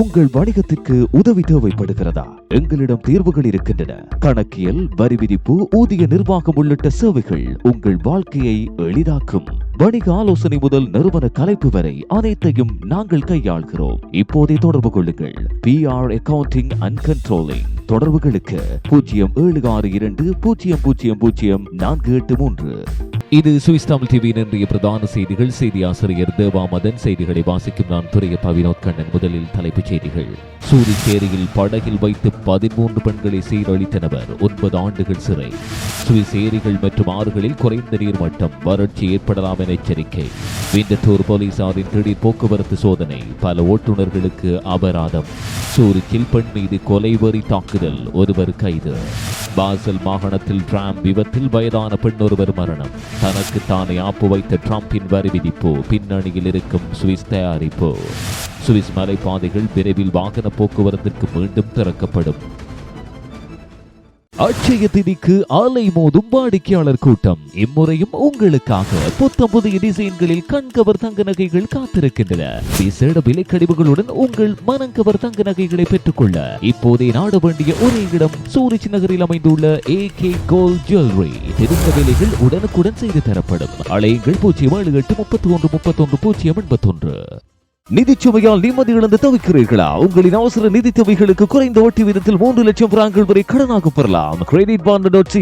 உங்கள் வணிகத்திற்கு உதவி தேவைப்படுகிறதா? எங்களிடம் தீர்வுகள் இருக்கின்றன. கணக்கியல் வரி விதிப்பு ஊதிய நிர்வாகம் உள்ளிட்ட சேவைகள் உங்கள் வாழ்க்கையை எளிதாக்கும். வணிக ஆலோசனை முதல் நிறுவன கலைப்பு வரை அனைத்தையும் நாங்கள் கையாள்கிறோம். இப்போதே தொடர்பு கொள்ளுங்கள். P R accounting and controlling தொடர்புகளுக்கு பூஜ்ஜியம் ஏழு ஆறு இரண்டு பூஜ்ஜியம் பூஜ்ஜியம் பூஜ்ஜியம் நான்கு எட்டு மூன்று. இது சுவிஸ் தமிழ் டிவியின் இன்றைய பிரதான செய்திகள். செய்தி ஆசிரியர் தேவா மதன் செய்திகளை வாசிக்கும் நான் துறையப்பா வினோத் கண்ணன். முதலில் தலைப்புச் செய்திகள். சூரிச்சேரியில் படகில் வைத்து பதிமூன்று பெண்களை சீரழித்த நபர் ஒன்பது ஆண்டுகள் சிறை. சுவிஸ் ஏரிகள் மற்றும் ஆறுகளில் குறைந்த நீர் மட்டம் வறட்சி ஏற்படலாம் என எச்சரிக்கை. விண்டத்தூர் போலீசாரின் திடீர் போக்குவரத்து சோதனை பல ஓட்டுநர்களுக்கு அபராதம். சூரிச்சில் பெண் மீது கொலைவெறி தாக்குதல் ஒருவர் கைது. பாசல் மாகாணத்தில் டிராம் விபத்தில் வயதான பெண் ஒருவர் மரணம். தனக்கு தானே ஆப்பு வைத்த டிரம்பின் வரி விதிப்பு பின்னணியில் இருக்கும் சுவிஸ் தயாரிப்பு. சுவிஸ் மலைப்பாதைகள் விரைவில் வாகன போக்குவரத்திற்கு மீண்டும் திறக்கப்படும். அட்சய திதிக்கு ஆலை மோதும் வாடிக்கையாளர் கூட்டம். இம்முறையும் உங்களுக்காக புத்தம் புதிய டிசைன்களில் கண்கவர் தங்க நகைகள் காத்திருக்கின்றன. விசேட விலைக்கடிவுகளுடன் உங்கள் மனங்கவர் தங்க நகைகளை பெற்றுக்கொள்ள இப்போதே நாட வேண்டிய ஒரே இடம் சூரிச் நகரில் அமைந்துள்ள ஏ கே கோல்ட் ஜுவல்லரி திருத்த விலைகள் உடனுக்குடன் செய்து தரப்படும். அலையுங்கள் பூஜ்ஜியம் ஏழு எட்டு முப்பத்தி ஒன்று முப்பத்தொன்று பூஜ்ஜியம் எண்பத்தொன்று. நிதிச்சுமையால் நிம்மதி இழந்து தவிக்கிறீர்களா? உங்களின் அவசர நிதி தொகைகளுக்கு குறைந்த வட்டி விதத்தில் மூன்று லட்சம் பிராங்கள் வரை கடனாக பெறலாம். கிரெடிட் பாண்ட் டாட்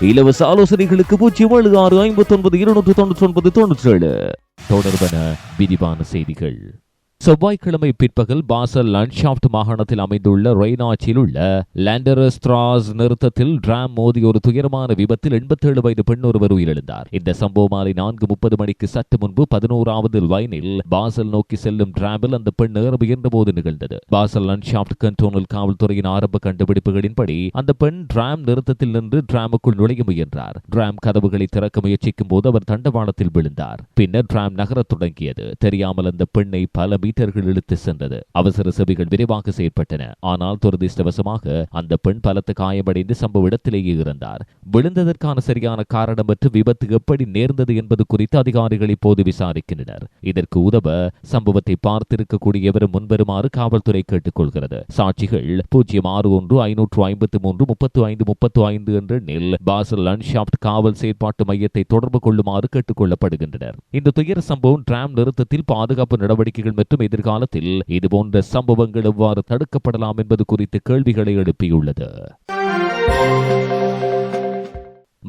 இலவச ஆலோசனைகளுக்கு பூஜ்ஜியம் ஏழு ஆறு ஐம்பத்தி ஒன்பது இருநூற்று தொண்ணூற்றி ஒன்பது தொண்ணூற்றி ஏழு தொடர்பான விரிவான செய்திகள். செவ்வாய்க்கிழமை பிற்பகல் பாசல் லண்ட்ஷாப்ட் மாகாணத்தில் அமைந்துள்ள ரெய்னாச்சில் உள்ள லேண்டரஸ்ட்ராஸ் நிறுத்தத்தில் டிராம் மோதி ஒரு துயரமான விபத்தில் எண்பத்தேழு வயது பெண் ஒருவர் உயிரிழந்தார். இந்த சம்பவம் மாலை நான்கு முப்பது மணிக்கு சற்று முன்பு பதினோராவது லைனில் பாசல் நோக்கி செல்லும் டிராமில் அந்த பெண் ஏற முயன்ற போது நிகழ்ந்தது. பாசல் லண்ட்ஷாப்ட் கண்டோனல் காவல்துறையின் ஆரம்ப கண்டுபிடிப்புகளின்படி அந்த பெண் டிராம் நிறுத்தத்தில் நின்று டிராமுக்குள் நுழைய முயன்றார். டிராம் கதவுகளை திறக்க முயற்சிக்கும் போது அவர் தண்டவாளத்தில் விழுந்தார். பின்னர் டிராம் நகரத் தொடங்கியது. தெரியாமல் அந்த பெண்ணை பல மீட்டர்கள் இழுத்து சென்றது. அவசர சபைகள் விரைவாக செயற்பட்டன. ஆனால் துரதிருஷ்டவசமாக அந்த பெண் பலத்த காயமடைந்து சம்பவ இடத்திலேயே இருந்தார் விழுந்ததற்கான சரியான காரணம் மற்றும் விபத்து எப்படி நேர்ந்தது என்பது குறித்து அதிகாரிகள் இப்போது விசாரிக்கின்றனர். இதற்கு உதவ சம்பவத்தை பார்த்திருக்கக்கூடியவரும் முன்வருமாறு காவல்துறை கேட்டுக்கொள்கிறது சாட்சிகள் பூஜ்ஜியம் ஆறு ஒன்று ஐநூற்று ஐம்பத்தி மூன்று முப்பத்து ஐந்து முப்பத்து ஐந்து என்ற நெல் பாசல் லன்ஷாப்ட் காவல் செயற்பாட்டு மையத்தை தொடர்பு கொள்ளுமாறு கேட்டுக்கொள்ளப்படுகின்றனர் இந்த துயர சம்பவம் டிராம் நிறுத்தத்தில் பாதுகாப்பு நடவடிக்கைகள் மற்றும் எதிர்காலத்தில் இதுபோன்ற சம்பவங்கள் எவ்வாறு தடுக்கப்படலாம் என்பது குறித்து கேள்விகளை எழுப்பியுள்ளது.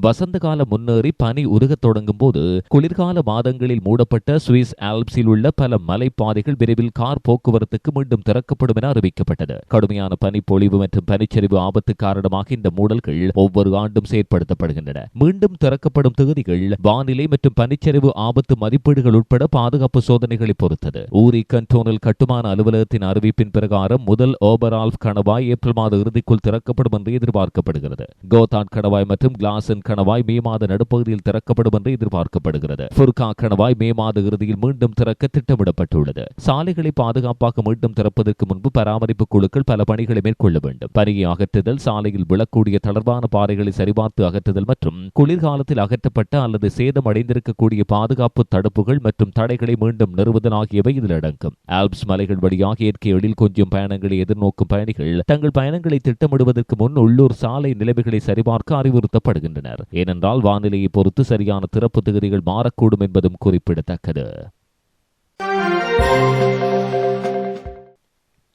வசந்த காலம் முன்னேறி பனி உருகத் தொடங்கும் போது குளிர்கால மாதங்களில் மூடப்பட்ட சுவிஸ் ஆல்ப்ஸில் உள்ள பல மலைப்பாதைகள் விரைவில் கார் போக்குவரத்துக்கு மீண்டும் திறக்கப்படும் என அறிவிக்கப்பட்டது. கடுமையான பனிப்பொழிவு மற்றும் பனிச்சரிவு ஆபத்து காரணமாக இந்த மூடல்கள் ஒவ்வொரு ஆண்டும் செயற்படுத்தப்படுகின்றன. மீண்டும் திறக்கப்படும் தொகுதிகள் வானிலை மற்றும் பனிச்சரிவு ஆபத்து மதிப்பீடுகள் உட்பட பாதுகாப்பு சோதனைகளை பொறுத்தது. ஊரி கண்டோனல் கட்டுமான அலுவலகத்தின் அறிவிப்பின் பிரகாரம் முதல் ஓபரால்ஃப் கணவாய் ஏப்ரல் மாத இறுதிக்குள் திறக்கப்படும் என்று எதிர்பார்க்கப்படுகிறது. கோதான் கணவாய் மற்றும் கிளாசன் கணவாய் மே மாத நடுப்பகுதியில் திறக்கப்படும் என்று எதிர்பார்க்கப்படுகிறது. ஃபுர்கா கணவாய் மே மாத இறுதியில் மீண்டும் திறக்க திட்டமிடப்பட்டுள்ளது. சாலைகளை பாதுகாப்பாக மீண்டும் திறப்பதற்கு முன்பு பராமரிப்பு குழுக்கள் பல பணிகளை மேற்கொள்ள வேண்டும். பனியை அகற்றுதல் சாலையில் விழக்கூடிய தளர்வான பாறைகளை சரிபார்த்து அகற்றுதல் மற்றும் குளிர்காலத்தில் அகற்றப்பட்ட அல்லது சேதம் அடைந்திருக்கக்கூடிய பாதுகாப்பு தடுப்புகள் மற்றும் தடைகளை மீண்டும் நிறுவுதல் ஆகியவை இதில் அடங்கும். ஆல்ப்ஸ் மலைகள் வழியாக இயற்கை எழில் கொஞ்சம் பயணங்களை எதிர்நோக்கும் பயணிகள் தங்கள் பயணங்களை திட்டமிடுவதற்கு முன் உள்ளூர் சாலை நிலைமைகளை சரிபார்க்க அறிவுறுத்தப்படுகின்றனர். ஏனென்றால் வானிலையை பொறுத்து சரியான திறப்பு தகுதிகள் மாறக்கூடும் என்பதும் குறிப்பிடத்தக்கது.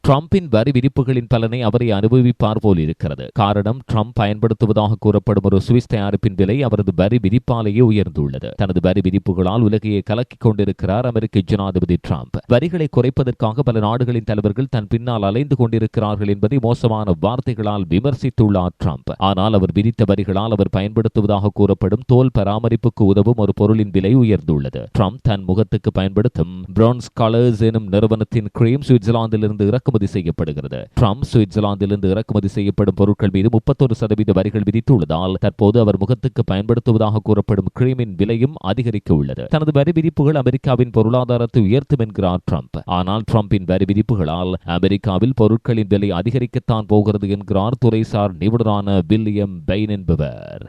டிரம்பின் வரி விதிப்புகளின் பலனை அவரை அனுபவிப்பார் போல் இருக்கிறது காரணம் ட்ரம்ப் பயன்படுத்துவதாக கூறப்படும் ஒரு சுவிஸ் தயாரிப்பின் விலை அவரது வரி விதிப்பாலேயே உயர்ந்துள்ளது. தனது வரி விதிப்புகளால் உலகையை கலக்கிக் கொண்டிருக்கிறார் அமெரிக்க ஜனாதிபதி ட்ரம்ப் வரிகளை குறைப்பதற்காக பல நாடுகளின் தலைவர்கள் தன் பின்னால் அலைந்து கொண்டிருக்கிறார்கள் என்பதை மோசமான வார்த்தைகளால் விமர்சித்துள்ளார் ட்ரம்ப் ஆனால் அவர் விதித்த வரிகளால் அவர் பயன்படுத்துவதாக கூறப்படும் தோல் பராமரிப்புக்கு உதவும் ஒரு பொருளின் விலை உயர்ந்துள்ளது. ட்ரம்ப் தன் முகத்துக்கு பயன்படுத்தும் பிரான்ஸ் கலர்ஸ் எனும் நிறுவனத்தின் கிரீம் சுவிட்சர்லாந்திலிருந்து இறக்குமதி செய்யப்படுகிறது. ட்ரம்ப் சுவிட்சர்லாந்திலிருந்து இறக்குமதி செய்யப்படும் பொருட்கள் மீது முப்பத்தொரு சதவீத வரிகள் விதித்துள்ளதால் தற்போது அவர் முகத்துக்கு பயன்படுத்துவதாக கூறப்படும் கிரீமின் விலையும் அதிகரிக்க உள்ளது தனது வரி விதிப்புகள் அமெரிக்காவின் பொருளாதாரத்தை உயர்த்தும் என்கிறார் ட்ரம்ப். ஆனால் ட்ரம்பின் வரி விதிப்புகளால் அமெரிக்காவில் பொருட்களின் விலை அதிகரிக்கத்தான் போகிறது என்கிறார் துறைசார் நிபுணரான வில்லியம் பெயின் என்பவர்.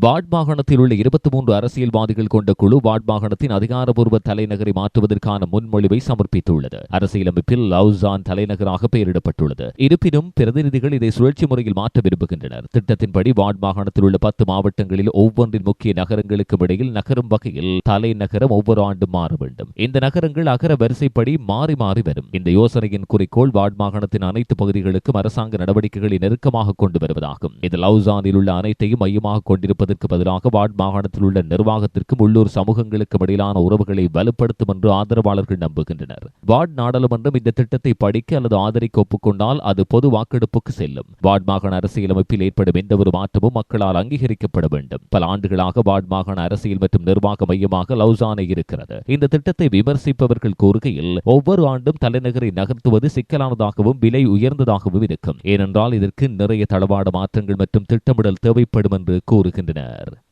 வாட் மாகாணத்தில் உள்ள இருபத்தி மூன்று அரசியல்வாதிகள் கொண்ட குழு வாட் மாகாணத்தின் அதிகாரப்பூர்வ தலைநகரை மாற்றுவதற்கான முன்மொழிவை சமர்ப்பித்துள்ளது. அரசியலமைப்பில் லவுசான் தலைநகராக பெயரிடப்பட்டுள்ளது. இருப்பினும் பிரதிநிதிகள் இதை சுழற்சி முறையில் மாற்ற விரும்புகின்றனர். திட்டத்தின்படி வாட் மாகாணத்தில் உள்ள பத்து மாவட்டங்களில் ஒவ்வொன்றின் முக்கிய நகரங்களுக்கு இடையில் நகரும் வகையில் தலைநகரம் ஒவ்வொரு ஆண்டும் மாற வேண்டும். இந்த நகரங்கள் அகர வரிசைப்படி மாறி மாறி வரும். இந்த யோசனையின் குறிக்கோள் வாட் மாகாணத்தின் அனைத்து பகுதிகளுக்கும் அரசாங்க நடவடிக்கைகளை நெருக்கமாக கொண்டு வருவதாகும். இது லவுசானில் உள்ள அனைத்தையும் மையமாக கொண்டிருப்பதற்கு பதிலாக வாட் மாகாணத்தில் உள்ள நிர்வாகத்திற்கும் உள்ளூர் சமூகங்களுக்கும் இடையிலான உறவுகளை வலுப்படுத்தும் என்று ஆதரவாளர்கள் நம்புகின்றனர். வார்ட் நாடாளுமன்றம் இந்த திட்டத்தை படிக்க அல்லது ஆதரிக்க ஒப்புக்கொண்டால் அது பொது வாக்கெடுப்புக்கு செல்லும். வார்ட் மாகாண அரசியலமைப்பில் ஏற்படும் எந்தவொரு மாற்றமும் மக்களால் அங்கீகரிக்கப்பட வேண்டும். பல ஆண்டுகளாக வார்டு மாகாண அரசியல் மற்றும் நிர்வாக மையமாக லவுசானை இருக்கிறது. இந்த திட்டத்தை விமர்சிப்பவர்கள் கூறுகையில் ஒவ்வொரு ஆண்டும் தலைநகரை நகர்த்துவது சிக்கலானதாகவும் விலை உயர்ந்ததாகவும் இருக்கும். ஏனென்றால் இதற்கு நிறைய தளவாட மாற்றங்கள் மற்றும் திட்டமிடல் தேவைப்படும் என்று கூறுகின்றனர். benar.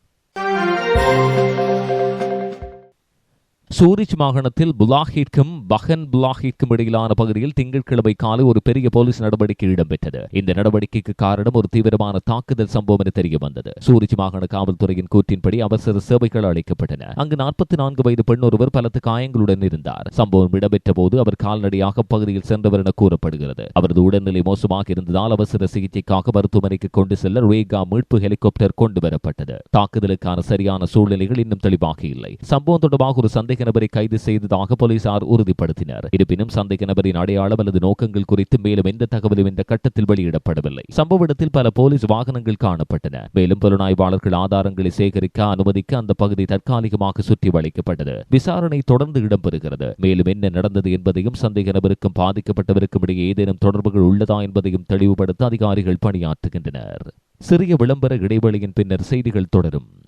சூரிச் மாகாணத்தில் புலாஹிற்கும் பஹன் புலாஹிற்கும் இடையிலான பகுதியில் திங்கட்கிழமை காலை ஒரு பெரிய போலீஸ் நடவடிக்கை இடம்பெற்றது. இந்த நடவடிக்கைக்கு காரணம் ஒரு தீவிரமான தாக்குதல் சம்பவம் என தெரிய வந்தது சூரிச் மாகாண காவல்துறையின் கூற்றின்படி அவசர சேவைகள் அளிக்கப்பட்டன. அங்கு நாற்பத்தி நான்கு வயது பெண் ஒருவர் பலத்த காயங்களுடன் இருந்தார். சம்பவம் இடம்பெற்ற போது அவர் கால்நடையாக பகுதியில் சென்றவர் என கூறப்படுகிறது. அவரது உடல்நிலை மோசமாக இருந்ததால் அவசர சிகிச்சைக்காக மருத்துவமனைக்கு கொண்டு செல்ல ரேகா மீட்பு ஹெலிகாப்டர் கொண்டு வரப்பட்டது. தாக்குதலுக்கான சரியான சூழ்நிலைகள் இன்னும் தெளிவாக இல்லை. சம்பவம் தொடர்பாக ஒரு சந்தேக நபரை கைது செய்ததாக போலீசார் உறுதிப்படுத்தினர். இருப்பினும் சந்தேக நபரின் அடையாளம் அல்லது நோக்கங்கள் குறித்து மேலும் எந்த தகவலும் இந்த கட்டத்தில் வெளியிடப்படவில்லை. சம்பவ இடத்தில் பல போலீஸ் வாகனங்கள் காணப்பட்டன. மேலும் புலனாய்வாளர்கள் ஆதாரங்களை சேகரிக்க அனுமதிக்க அந்த பகுதி தற்காலிகமாக சுற்றி வளைக்கப்பட்டது. விசாரணை தொடர்ந்து இடம்பெறுகிறது. மேலும் என்ன நடந்தது என்பதையும் சந்தேக நபருக்கும் பாதிக்கப்பட்டவருக்கும் இடையே ஏதேனும் தொடர்புகள் உள்ளதா என்பதையும் தெளிவுபடுத்த அதிகாரிகள் பணியாற்றுகின்றனர். சிறிய விளம்பர இடைவெளியின் பின்னர் செய்திகள் தொடரும்.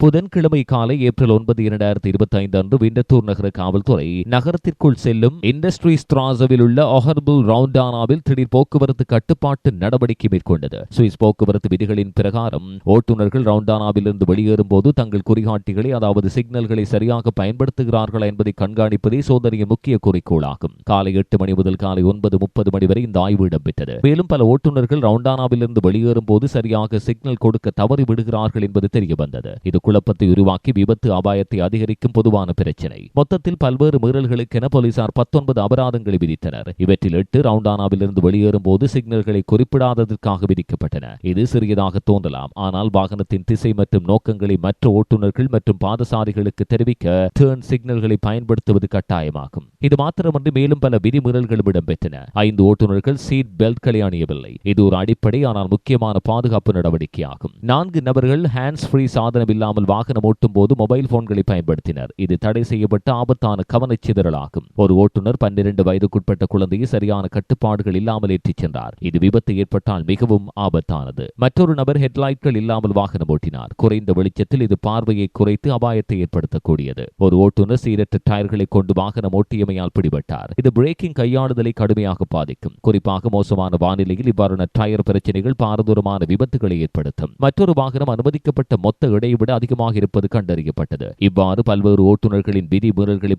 புதன்கிழமை காலை ஏப்ரல் ஒன்பது இரண்டாயிரத்தி இருபத்தி ஐந்து அன்று விண்டத்தூர் நகர காவல்துறை நகரத்திற்குள் செல்லும் இண்டஸ்ட்ரீஸ் திராசவில் உள்ள ஒஹர்புல் ரவுண்டானாவில் திடீர் போக்குவரத்து கட்டுப்பாட்டு நடவடிக்கை மேற்கொண்டது. சுவிஸ் போக்குவரத்து விதிகளின் பிரகாரம் ஓட்டுநர்கள் ரவுண்டானாவில் இருந்து வெளியேறும் போது தங்கள் குறிகாட்டிகளை அதாவது சிக்னல்களை சரியாக பயன்படுத்துகிறார்களா என்பதை கண்காணிப்பதே சோதனையின் முக்கிய குறிக்கோளாகும். காலை எட்டு மணி முதல் காலை ஒன்பது முப்பது மணி வரை இந்த ஆய்வு இடம்பெற்றது. மேலும் பல ஓட்டுநர்கள் ரவுண்டானாவில் இருந்து வெளியேறும் போது சரியாக சிக்னல் கொடுக்க தவறி விடுகிறார்கள் என்பது தெரிய வந்தது இது குழப்பத்தை உருவாக்கி விபத்து அபாயத்தை அதிகரிக்கும் பொதுவான பிரச்சினை. மொத்தத்தில் பல்வேறு மீறல்களுக்கென போலீசார் பத்தொன்பது அபராதங்களை விதித்தனர். இவற்றில் எட்டு ரவுண்டானாவிலிருந்து வெளியேறும் போது சிக்னல்களை குறிப்பிடாததற்காக விதிக்கப்பட்டன. இது சிறியதாக தோன்றலாம். ஆனால் வாகனத்தின் திசை மற்றும் நோக்கங்களை மற்ற ஓட்டுநர்கள் மற்றும் பாதசாரிகளுக்கு தெரிவிக்க டேர்ன் சிக்னல்களை பயன்படுத்துவது கட்டாயமாகும். இது மாத்திரமன்றி மேலும் பல விதிமீறல்களும் இடம்பெற்றன. ஐந்து ஓட்டுநர்கள் சீட் பெல்ட்களை அணியவில்லை. இது ஒரு அடிப்படை ஆனால் முக்கியமான பாதுகாப்பு நடவடிக்கையாகும். நான்கு நபர்கள் ஹேண்ட்ஸ் ஃப்ரீ சாதனம் இல்லாமல் வாகனம் ஓட்டும் போது மொபைல் போன்களை பயன்படுத்தினர். இது தடை செய்யப்பட்ட ஆபத்தான கவனச்சிதறலாகும். ஒரு ஓட்டுநர் பன்னிரண்டு வயதுக்குட்பட்ட குழந்தையை சரியான கட்டுப்பாடுகள் இல்லாமல் ஏற்றிச் சென்றார். இது விபத்து ஏற்பட்டால் மிகவும் ஆபத்தானது. மற்றொரு நபர் ஹெட்லைட்கள் இல்லாமல் வாகனம் ஓட்டினார். குறைந்த வெளிச்சத்தில் இது பார்வையை குறைத்து அபாயத்தை ஏற்படுத்தக்கூடியது. ஒரு ஓட்டுநர் சீரற்ற டயர்களை கொண்டு வாகனம் ஓட்டியமையால் பிடிபட்டார். இது பிரேக்கிங் கையாளுதலை கடுமையாக பாதிக்கும். குறிப்பாக மோசமான வானிலையில் இவ்வாறான டயர் பிரச்சனைகள் பாரதூரமான விபத்துகளை ஏற்படுத்தும். மற்றொரு வாகனம் அனுமதிக்கப்பட்ட மொத்த எடையை விட அதிகமாக இருப்பது கண்டறியப்பட்டது. இவ்வாறு பல்வேறு ஓட்டுநர்களின் விதி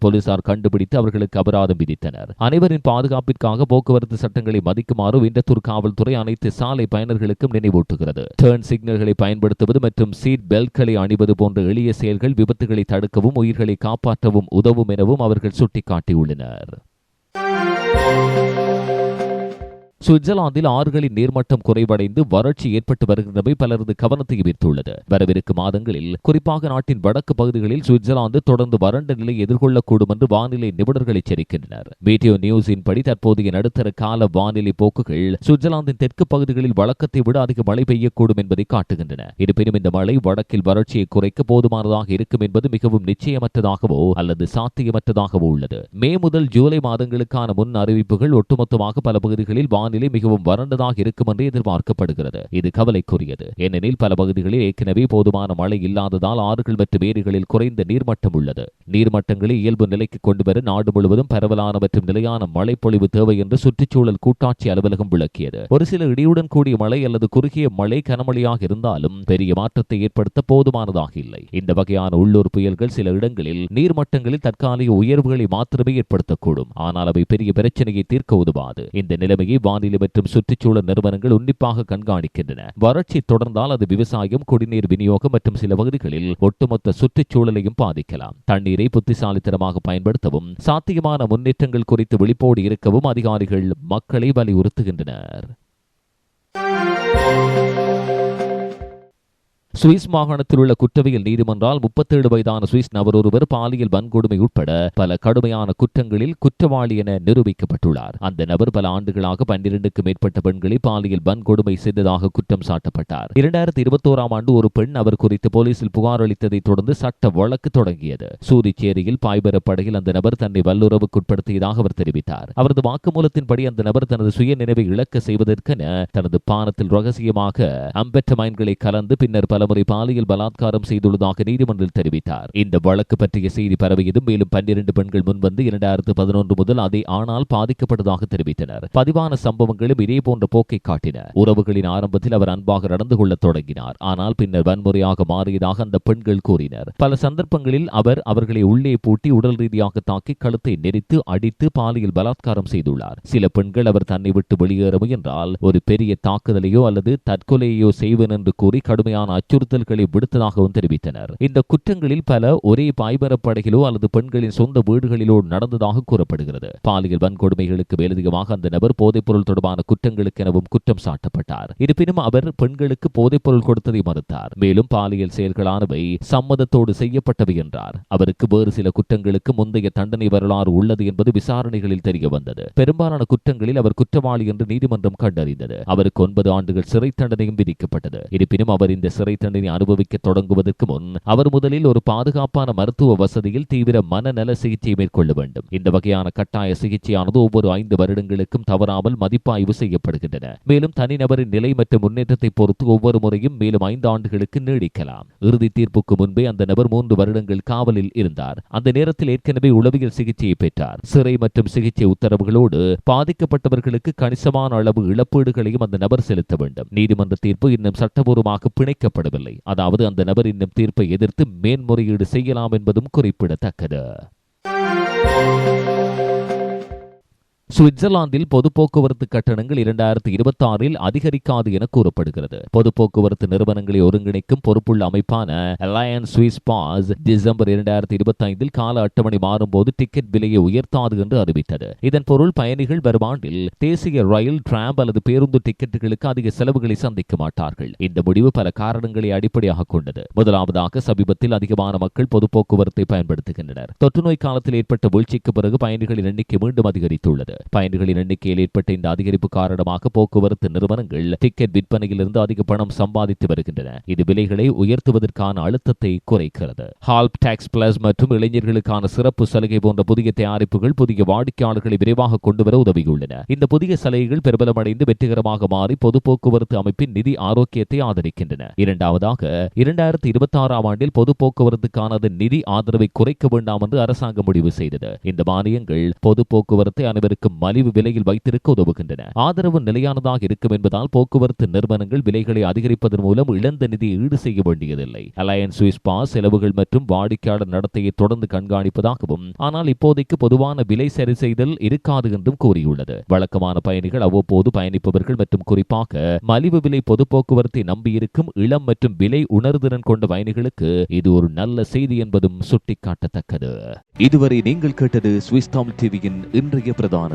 போலீசார் கண்டுபிடித்து அவர்களுக்கு அபராதம் விதித்தனர். அனைவரின் பாதுகாப்பிற்காக போக்குவரத்து சட்டங்களை மதிக்குமாறு விண்டத்தூர் காவல்துறை அனைத்து சாலை பயணர்களுக்கும் நினைவூட்டுகிறது. டேர்ன் சிக்னல்களை பயன்படுத்துவது மற்றும் சீட் பெல்ட்களை அணிவது போன்ற எளிய செயல்கள் விபத்துகளை தடுக்கவும் உயிர்களை காப்பாற்றவும் உதவும் எனவும் அவர்கள் சுட்டிக்காட்டியுள்ளனர். சுவிட்சர்லாந்தில் ஆறுகளின் நீர்மட்டம் குறைவடைந்து வறட்சி ஏற்பட்டு வருகின்றமை பலரது கவனத்தை ஈர்த்துள்ளது. வரவிருக்கும் மாதங்களில் குறிப்பாக நாட்டின் வடக்கு பகுதிகளில் சுவிட்சர்லாந்து தொடர்ந்து வறண்ட நிலை எதிர்கொள்ளக்கூடும் என்று வானிலை நிபுணர்கள் எச்சரிக்கின்றனர். வீடியோ நியூஸின் படி தற்போதைய நடுத்தர கால வானிலை போக்குகள் சுவிட்சர்லாந்தின் தெற்கு பகுதிகளில் வழக்கத்தை விட அதிக மழை பெய்யக்கூடும் என்பதை காட்டுகின்றன. இருப்பினும் இந்த மழை வடக்கில் வறட்சியை குறைக்க போதுமானதாக இருக்கும் என்பது மிகவும் நிச்சயமற்றதாகவோ அல்லது சாத்தியமற்றதாகவோ உள்ளது. மே முதல் ஜூலை மாதங்களுக்கான முன் அறிவிப்புகள் ஒட்டுமொத்தமாக பல பகுதிகளில் வானிலை மிகவும் வறண்டதாக இருக்கும் என்று எதிர்பார்க்கப்படுகிறது. இது கவலைக்குரியது. ஏனெனில் பல பகுதிகளில் ஏற்கனவே போதுமான மழை இல்லாததால் ஆறுகள் மற்றும் ஏரிகளில் குறைந்த நீர்மட்டம் உள்ளது. நீர்மட்டங்களை இயல்பு நிலைக்கு கொண்டுவர நாடு முழுவதும் பரவலான மற்றும் நிலையான மழைப்பொழிவு தேவை என்று சுற்றுச்சூழல் கூட்டாட்சி அலுவலகம் விளக்கியது. ஒரு சில இடியுடன் கூடிய மழை அல்லது குறுகிய மழை கனமழையாக இருந்தாலும் பெரிய மாற்றத்தை ஏற்படுத்த போதுமானதாக இல்லை. இந்த வகையான உள்ளூர் புயல்கள் சில இடங்களில் நீர்மட்டங்களில் தற்காலிக உயர்வுகளை மாத்திரமே ஏற்படுத்தக்கூடும். ஆனால் அவை பெரிய பிரச்சனையை தீர்க்க உதவாது. இந்த நிலைமையை வானிலை மற்றும் சுற்றுச்சூழல் நிறுவனங்கள் உன்னிப்பாக கண்காணிக்கின்றன. வறட்சி தொடர்ந்தால் அது விவசாயம் குடிநீர் விநியோகம் மற்றும் சில பகுதிகளில் ஒட்டுமொத்த சுற்றுச்சூழலையும் பாதிக்கலாம். தண்ணீரை புத்திசாலித்தனமாக பயன்படுத்தவும் சாத்தியமான முன்னேற்றங்கள் குறித்து விழிப்போடு இருக்கவும் அதிகாரிகள் மக்களை வலியுறுத்துகின்றனர். சுவிஸ் மாகாணத்தில் உள்ள குற்றவியல் நீதிமன்றால் முப்பத்தேழு வயதான சுவிஸ் நபர் ஒருவர் பாலியல் வன்கொடுமை உட்பட பல கடுமையான குற்றங்களில் குற்றவாளி என நிரூபிக்கப்பட்டுள்ளார். அந்த நபர் பல ஆண்டுகளாக பன்னிரண்டுக்கு மேற்பட்ட பெண்களை பாலியல் வன்கொடுமை செய்ததாக குற்றம் சாட்டப்பட்டார். இரண்டாயிரத்தி இருபத்தோராம் ஆண்டு ஒரு பெண் அவர் குறித்து போலீசில் புகார் அளித்ததை தொடர்ந்து சட்ட வழக்கு தொடங்கியது. சூரிச்சேரியில் பாய்பெறப்படையில் அந்த நபர் தன்னை வல்லுறவுக்குட்படுத்தியதாக அவர் தெரிவித்தார். அவரது வாக்குமூலத்தின்படி அந்த நபர் தனது சுய நினைவை இழக்க செய்வதற்கென தனது பானத்தில் ரகசியமாக அம்பெட்டமைன்களை கலந்து பின்னர் பல பலமுறை பாலியல் பலாத்காரம் செய்துள்ளதாக நீதிமன்றில் தெரிவித்தார். இந்த வழக்கு பற்றிய செய்தி பரவியதும் மேலும் பன்னிரண்டு பெண்கள் முன்வந்து இரண்டாயிரத்து பதினொன்று முதல் அதே ஆனால் பாதிக்கப்பட்டதாக தெரிவித்தனர். பதிவான சம்பவங்களும் இதேபோன்ற போக்கை காட்டின. உறவுகளின் ஆரம்பத்தில் அவர் அன்பாக நடந்து கொள்ளத் தொடங்கினார். ஆனால் பின்னர் வன்முறையாக மாறியதாக அந்த பெண்கள் கூறினர். பல சந்தர்ப்பங்களில் அவர் அவர்களை உள்ளே பூட்டி உடல் ரீதியாக தாக்கி கழுத்தை நெரித்து அடித்து பாலியல் பலாத்காரம் செய்துள்ளார். சில பெண்கள் அவர் தன்னை விட்டு வெளியேற முயன்றால் ஒரு பெரிய தாக்குதலையோ அல்லது தற்கொலையோ செய்வேன் என்று கூறி கடுமையான அச்சு அச்சுறுத்தல்களை விடுத்ததாகவும் தெரிவித்தனர். இந்த குற்றங்களில் பல ஒரே பாய்மரப்படையிலோ அல்லது பெண்களின் சொந்த வீடுகளிலோ நடந்ததாக கூறப்படுகிறது. பாலியல் வன்கொடுமைகளுக்கு மேலதிகமாக அந்த நபர் போதைப்பொருள் தொடர்பான குற்றங்களுக்கெனவும் குற்றம் சாட்டப்பட்டார். இருப்பினும் அவர் பெண்களுக்கு போதைப்பொருள் கொடுத்ததை மறுத்தார். மேலும் பாலியல் செயல்களானவை சம்மதத்தோடு செய்யப்பட்டவை என்றார். அவருக்கு வேறு சில குற்றங்களுக்கு முந்தைய தண்டனை வரலாறு உள்ளது என்பது விசாரணைகளில் தெரிய வந்தது பெரும்பாலான குற்றங்களில் அவர் குற்றவாளி என்று நீதிமன்றம் கண்டறிந்தது. அவருக்கு ஒன்பது ஆண்டுகள் சிறை தண்டனையும் விதிக்கப்பட்டது. இருப்பினும் அவர் இந்த சிறை தண்டனை அனுபவிக்க தொடங்குவதற்கு முன் அவர் முதலில் ஒரு பாதுகாப்பான மருத்துவ வசதியில் தீவிர மனநல சிகிச்சை மேற்கொள்ள வேண்டும். இந்த வகையான கட்டாய சிகிச்சையானது ஒவ்வொரு ஐந்து வருடங்களுக்கும் தவறாமல் மதிப்பாய்வு செய்யப்படுகின்றன. மேலும் தனிநபரின் நிலை மற்றும் முன்னேற்றத்தை பொறுத்து ஒவ்வொரு முறையும் மேலும் ஐந்து ஆண்டுகளுக்கு நீடிக்கலாம். இறுதி தீர்ப்புக்கு முன்பே அந்த நபர் மூன்று வருடங்கள் காவலில் இருந்தார். அந்த நேரத்தில் ஏற்கனவே உளவியல் சிகிச்சையை பெற்றார். சிறை மற்றும் சிகிச்சை உத்தரவுகளோடு பாதிக்கப்பட்டவர்களுக்கு கணிசமான அளவு இழப்பீடுகளையும் அந்த நபர் செலுத்த வேண்டும். நீதிமன்ற தீர்ப்பு இன்னும் சட்டபூர்வமாக பிணைக்கப்படும் முடியவில்லை. அதாவது அந்த நபர் இன்னும் தீர்ப்பை எதிர்த்து மேன்முறையீடு செய்யலாம் என்பதும் குறிப்பிடத்தக்கது. சுவிட்சர்லாந்தில் பொது போக்குவரத்து கட்டணங்கள் இரண்டாயிரத்தி இருபத்தி ஆறில் அதிகரிக்காது என கூறப்படுகிறது. பொது போக்குவரத்து நிறுவனங்களை ஒருங்கிணைக்கும் பொறுப்புள்ள அமைப்பான அலையன்ஸ் சுவிஸ் பாஸ் டிசம்பர் இரண்டாயிரத்தி இருபத்தி ஐந்தில் கால அட்டவணை மாறும்போது டிக்கெட் விலையை உயர்த்தாது என்று அறிவித்தது. இதன் பொருள் பயணிகள் வரும் ஆண்டில் தேசிய ரயில் டிராம் அல்லது பேருந்து டிக்கெட்டுகளுக்கு அதிக செலவுகளை சந்திக்க மாட்டார்கள். இந்த முடிவு பல காரணங்களை அடிப்படையாக கொண்டது. முதலாவதாக சமீபத்தில் அதிகமான மக்கள் பொது போக்குவரத்தை பயன்படுத்துகின்றனர். தொற்றுநோய் காலத்தில் ஏற்பட்ட வீழ்ச்சிக்கு பிறகு பயணிகளின் எண்ணிக்கை மீண்டும் அதிகரித்துள்ளது. பயணிகளின் எண்ணிக்கையில் ஏற்பட்ட இந்த அதிகரிப்பு காரணமாக போக்குவரத்து நிறுவனங்கள் டிக்கெட் விற்பனையிலிருந்து அதிக பணம் சம்பாதித்து வருகின்றன. இது விலைகளை உயர்த்துவதற்கான அழுத்தத்தை குறைக்கிறது. ஹால்ப் டாக்ஸ் பிளஸ் மற்றும் இளைஞர்களுக்கான சிறப்பு சலுகை போன்ற புதிய தயாரிப்புகள் புதிய வாடிக்கையாளர்களை விரைவாக கொண்டுவர உதவியுள்ளன. இந்த புதிய சலுகைகள் பிரபலமடைந்து வெற்றிகரமாக மாறி பொது போக்குவரத்து அமைப்பின் நிதி ஆரோக்கியத்தை ஆதரிக்கின்றன. இரண்டாவதாக இரண்டாயிரத்தி இருபத்தி ஆறாம் ஆண்டில் பொது போக்குவரத்துக்கானது நிதி ஆதரவை குறைக்க வேண்டாம் என்று அரசாங்கம் முடிவு செய்தது. இந்த மானியங்கள் பொது போக்குவரத்தை அனைவருக்கும் மலிவு விலையில் வைத்திருக்க உதவுகின்றன. ஆதரவு நிலையானதாக இருக்கும் என்பதால் போக்குவரத்து நிறுவனங்கள் விலைகளை அதிகரிப்பதன் மூலம் இழந்த நிதியை ஈடு செய்ய வேண்டியதில்லை. அலையன்ஸ் சுவிஸ் பாஸ் செலவுகள் மற்றும் வாடிக்கையாளர் நடத்தையை தொடர்ந்து கண்காணிப்பதாகவும் ஆனால் இப்போதைக்கு பொதுவான விலை சரி செய்தல் இருக்காது என்றும் கூறியுள்ளது. வழக்கமான பயணிகள் அவ்வப்போது பயணிப்பவர்கள் மற்றும் குறிப்பாக மலிவு விலை பொது போக்குவரத்தை நம்பியிருக்கும் இளம் மற்றும் விலை உணர்திறன் கொண்ட பயணிகளுக்கு இது ஒரு நல்ல செய்தி என்பதும் சுட்டிக்காட்டத்தக்கது. இதுவரை நீங்கள் கேட்டது சுவிஸ் தமிழ் டிவியின் இன்றைய பிரதான